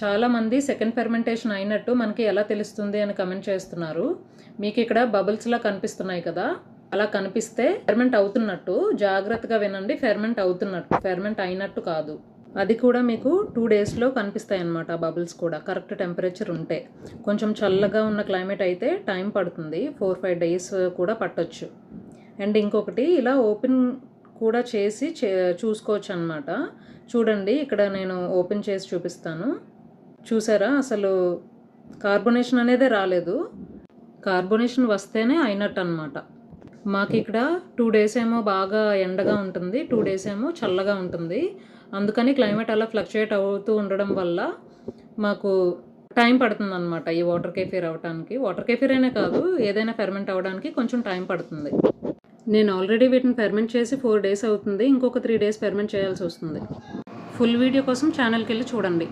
చాలామంది second fermentation అయినట్టు మనకి ఎలా తెలుస్తుంది అని కమెంట్ చేస్తున్నారు. మీకు ఇక్కడ బబుల్స్లా కనిపిస్తున్నాయి కదా. అలా కనిపిస్తే ఫెర్మెంట్ అవుతున్నట్టు జాగ్రత్తగా వినండి ఫెర్మెంట్ అవుతున్నట్టు ఫెర్మెంట్ అయినట్టు కాదు. అది కూడా మీకు టూ డేస్లో కనిపిస్తాయి అన్నమాట ఆ బబుల్స్ కూడా. కరెక్ట్ టెంపరేచర్ ఉంటే. కొంచెం చల్లగా ఉన్న క్లైమేట్ అయితే టైం పడుతుంది. ఫోర్ ఫైవ్ డేస్ కూడా పట్టొచ్చు. అండ్ ఇంకొకటి ఇలా ఓపెన్ కూడా చేసి చే చూసుకోవచ్చు అనమాట చూడండి ఇక్కడ నేను ఓపెన్ చేసి చూపిస్తాను. చూసారా? అసలు కార్బొనేషన్ అనేదే రాలేదు. కార్బొనేషన్ వస్తేనే అయినట్టు అనమాట మాకు ఇక్కడ టూ డేస్ ఏమో బాగా ఎండగా ఉంటుంది. టూ డేస్ ఏమో చల్లగా ఉంటుంది. అందుకని క్లైమేట్ అలా ఫ్లక్చుయేట్ అవుతూ ఉండడం వల్ల మాకు టైం పడుతుంది అనమాట ఈ వాటర్ కేఫీర్ అవ్వడానికి వాటర్ కేఫీర్ అనే కాదు ఏదైనా ఫెర్మెంట్ అవ్వడానికి కొంచెం టైం పడుతుంది. నేను ఆల్రెడీ వీటిని ఫెర్మెంట్ చేసి ఫోర్ డేస్ అవుతుంది. ఇంకొక త్రీ డేస్ ఫెర్మెంట్ చేయాల్సి వస్తుంది. ఫుల్ వీడియో కోసం ఛానల్కి వెళ్ళి చూడండి.